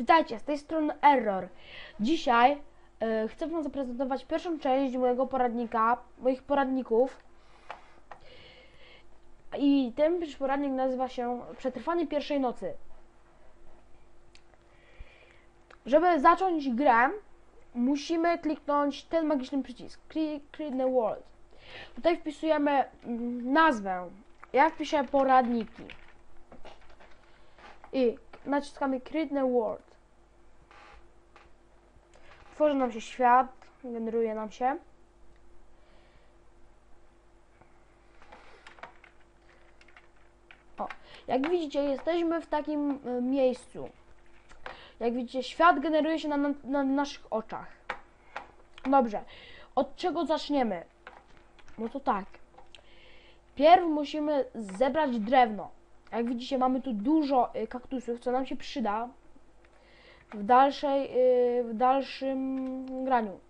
Witajcie, z tej strony Error. Dzisiaj e, chcę Wam zaprezentować pierwszą część mojego poradnika, moich poradników. I ten poradnik nazywa się Przetrwanie pierwszej nocy. Żeby zacząć grę, musimy kliknąć ten magiczny przycisk Cre- Create the World. Tutaj wpisujemy mm, nazwę. Ja wpiszę poradniki. I naciskamy Create the World. Tworzy nam się świat, generuje nam się. O, jak widzicie, jesteśmy w takim e, miejscu. Jak widzicie, świat generuje się na, na, na naszych oczach. Dobrze, od czego zaczniemy? No to tak. Pierw musimy zebrać drewno. Jak widzicie, mamy tu dużo y, kaktusów, co nam się przyda w dalszej, y, w dalszym graniu.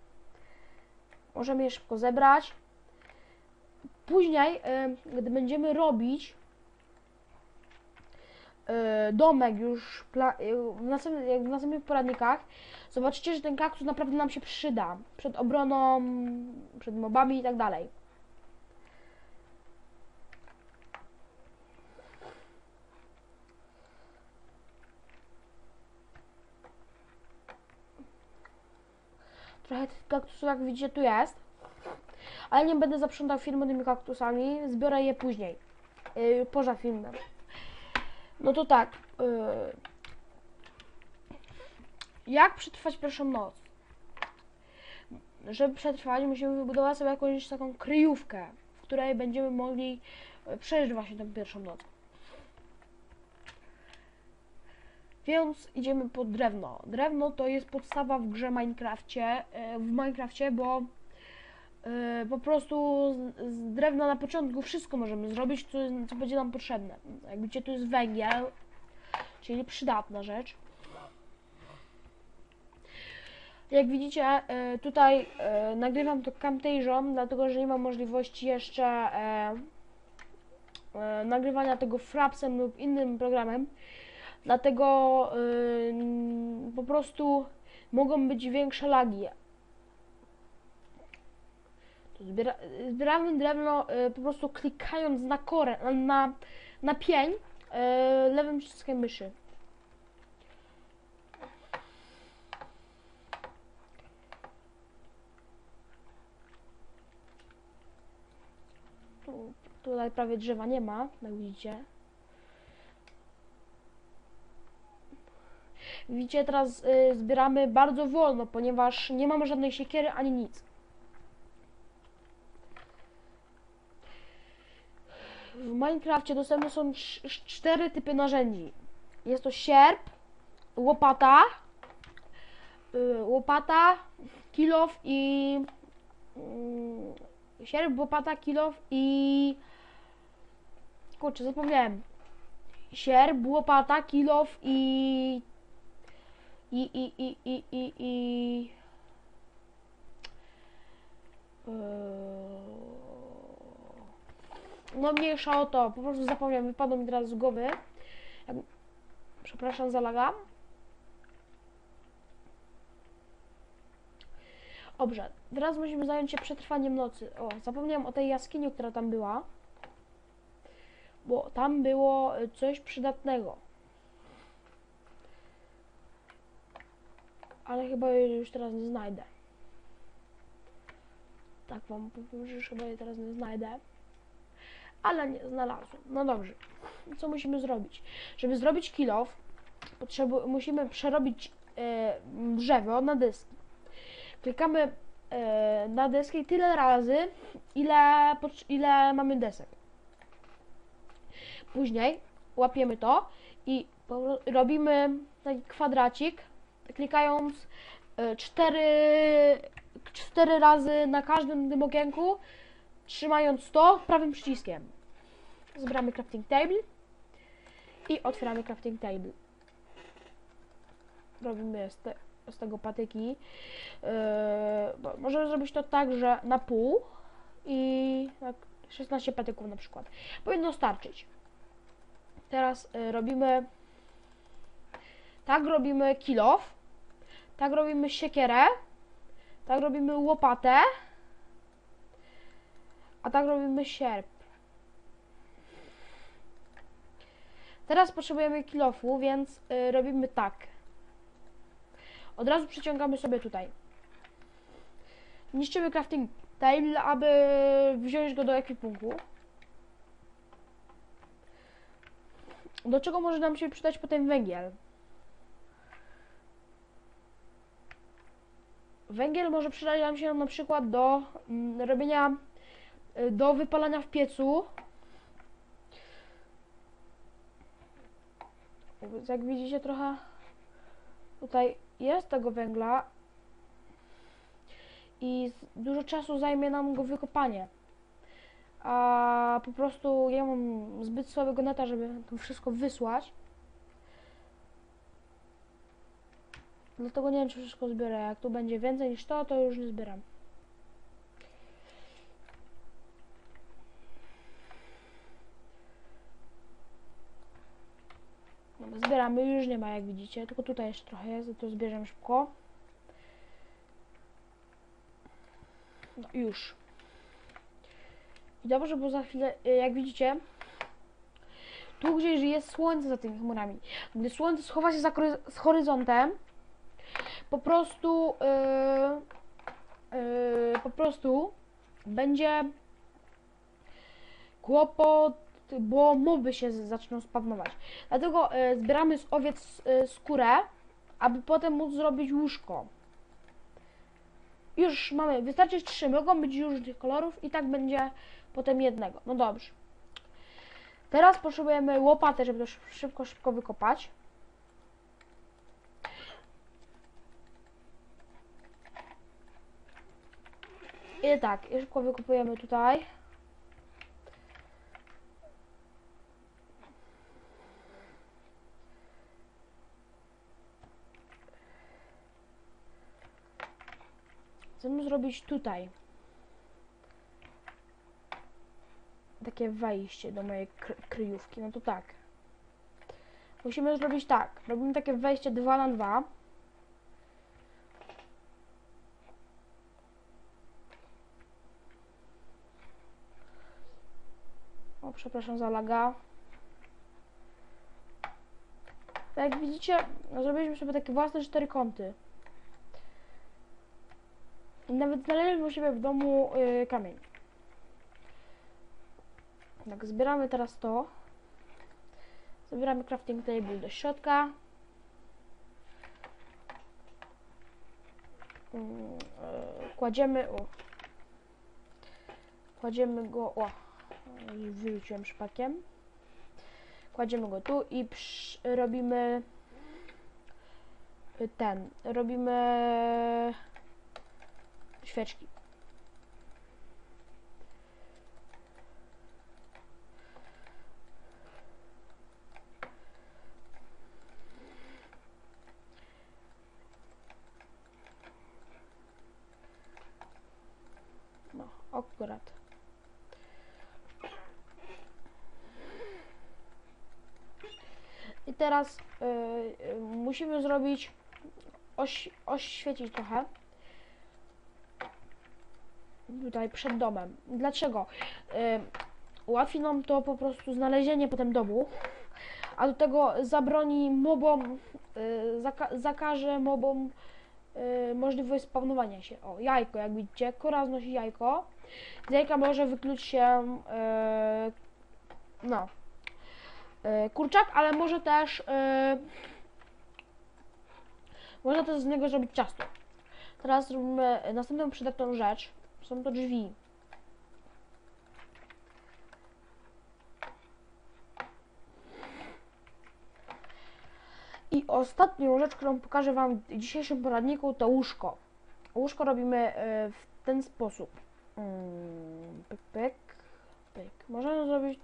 Możemy je szybko zebrać. Później, y, gdy będziemy robić y, domek już w, następnych, jak w następnych poradnikach, zobaczycie, że ten kaktus naprawdę nam się przyda przed obroną, przed mobami i tak dalej. Trochę tych kaktusów, jak widzicie, tu jest. Ale nie będę zaprzątał filmu tymi kaktusami. Zbiorę je później. Yy, poza filmem. No to tak. Yy, jak przetrwać pierwszą noc? Żeby przetrwać, musimy wybudować sobie jakąś taką kryjówkę, w której będziemy mogli yy, przeżyć właśnie tę pierwszą noc. Więc idziemy po drewno. Drewno to jest podstawa w grze Minecrafcie, e, w Minecrafcie, bo e, po prostu z, drewna na początku wszystko możemy zrobić, co, co będzie nam potrzebne. Jak widzicie, tu jest węgiel, czyli przydatna rzecz. Jak widzicie, e, tutaj nagrywam to Camtasia, dlatego że nie mam możliwości jeszcze nagrywania tego Frapsem lub innym programem. Dlatego yy, po prostu mogą być większe lagi. Zbiera, zbieramy drewno yy, po prostu klikając na korę, na, na pień yy, lewym przyciskiem myszy. Tu, tutaj prawie drzewa nie ma, jak widzicie. Widzicie, teraz y, zbieramy bardzo wolno, ponieważ nie mamy żadnej siekiery ani nic. W Minecrafcie dostępne są cz- cz- cztery typy narzędzi. Jest to sierp, łopata, y, łopata, kilof i y, sierp, łopata, kilof i kurczę, zapomniałem. Sierp, łopata, kilof i i, i, i, i, i, i... Eee, No mniejsza o to, po prostu zapomniałem, wypadło mi teraz z głowy. Przepraszam za laga. Dobrze, teraz musimy zająć się przetrwaniem nocy. O, zapomniałem o tej jaskini, która tam była. Bo tam było coś przydatnego. Ale chyba już teraz nie znajdę. Tak wam powiem, że chyba jej teraz nie znajdę. Ale nie znalazłem. No dobrze. Co musimy zrobić? Żeby zrobić kilof, musimy przerobić e, drzewo na dyski. Klikamy e, na deski tyle razy, ile, ile mamy desek. Później łapiemy to i robimy taki kwadracik klikając y, cztery, cztery razy na każdym tym okienku, trzymając to prawym przyciskiem. Zbieramy crafting table i otwieramy crafting table. Robimy z, te, z tego patyki. Yy, bo możemy zrobić to tak, że na pół i tak 16 patyków na przykład. Powinno starczyć. Teraz y, robimy Tak robimy kilof. Tak robimy siekierę. Tak robimy łopatę. A tak robimy sierp. Teraz potrzebujemy kilofu, więc y, robimy tak. Od razu przyciągamy sobie tutaj. Niszczymy crafting table, aby wziąć go do ekwipunku. Do czego może nam się przydać potem węgiel? Węgiel może przydać nam się na przykład do mm, robienia, y, do wypalania w piecu. Jak widzicie trochę tutaj jest tego węgla i dużo czasu zajmie nam go wykopanie. A po prostu ja mam zbyt słabego neta, żeby to wszystko wysłać. Dlatego nie wiem, czy wszystko zbiorę. Jak tu będzie więcej niż to, to już nie zbieram. Dobra, Zbieramy, już nie ma jak widzicie, tylko tutaj jeszcze trochę jest, to zbierzemy szybko. No już. I dobrze, bo za chwilę, y, jak widzicie, tu gdzieś jest słońce za tymi chmurami. Gdy słońce schowa się za z horyzontem, po prostu, yy, yy, po prostu będzie kłopot, bo moby się zaczną spawnować. Dlatego yy, zbieramy z owiec yy, skórę, aby potem móc zrobić łóżko. Już mamy, wystarczy trzy, mogą być różnych kolorów i tak będzie potem jednego. No dobrze. Teraz potrzebujemy łopatę, żeby to szy- szybko, szybko wykopać. I tak, szybko wykopujemy tutaj. Chcemy zrobić tutaj takie wejście do mojej kry kryjówki. No to tak. Musimy zrobić tak. Robimy takie wejście 2 na 2. Przepraszam za laga. Tak jak widzicie, zrobiliśmy sobie takie własne cztery kąty. Nawet znaleźliśmy u siebie w domu y, kamień. Tak, zbieramy teraz to. Zabieramy crafting table do środka. Mm, e, Kładziemy, o. Kładziemy go, o. Już wyrzuciłem przypadkiem. Kładziemy go tu i robimy ten, robimy świeczki. No, akurat. I teraz y, y, musimy zrobić, oś, oświecić trochę. Tutaj przed domem. Dlaczego? Y, ułatwi nam to po prostu znalezienie potem domu, a do tego zabroni mobom, y, zaka zakaże mobom y, możliwość spawnowania się. O, jajko, jak widzicie, kora znosi jajko. Z jajka może wykluć się y, no, kurczak, ale może też y, można też z niego zrobić ciasto. Teraz robimy następną przydatną rzecz. Są to drzwi. I ostatnią rzecz, którą pokażę Wam w dzisiejszym poradniku, to łóżko. Łóżko robimy e, w ten sposób. Mm, Pyk, pyk, pyk. Możemy zrobić,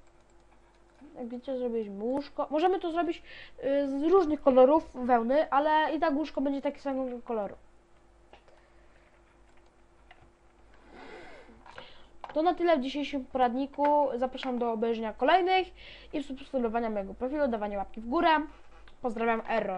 jak widzicie, zrobiliśmy łóżko. Możemy to zrobić e, z różnych kolorów wełny, ale i tak łóżko będzie takiego samego koloru. To na tyle w dzisiejszym poradniku. Zapraszam do obejrzenia kolejnych i subskrybowania mojego profilu, dawania łapki w górę. Pozdrawiam, Error.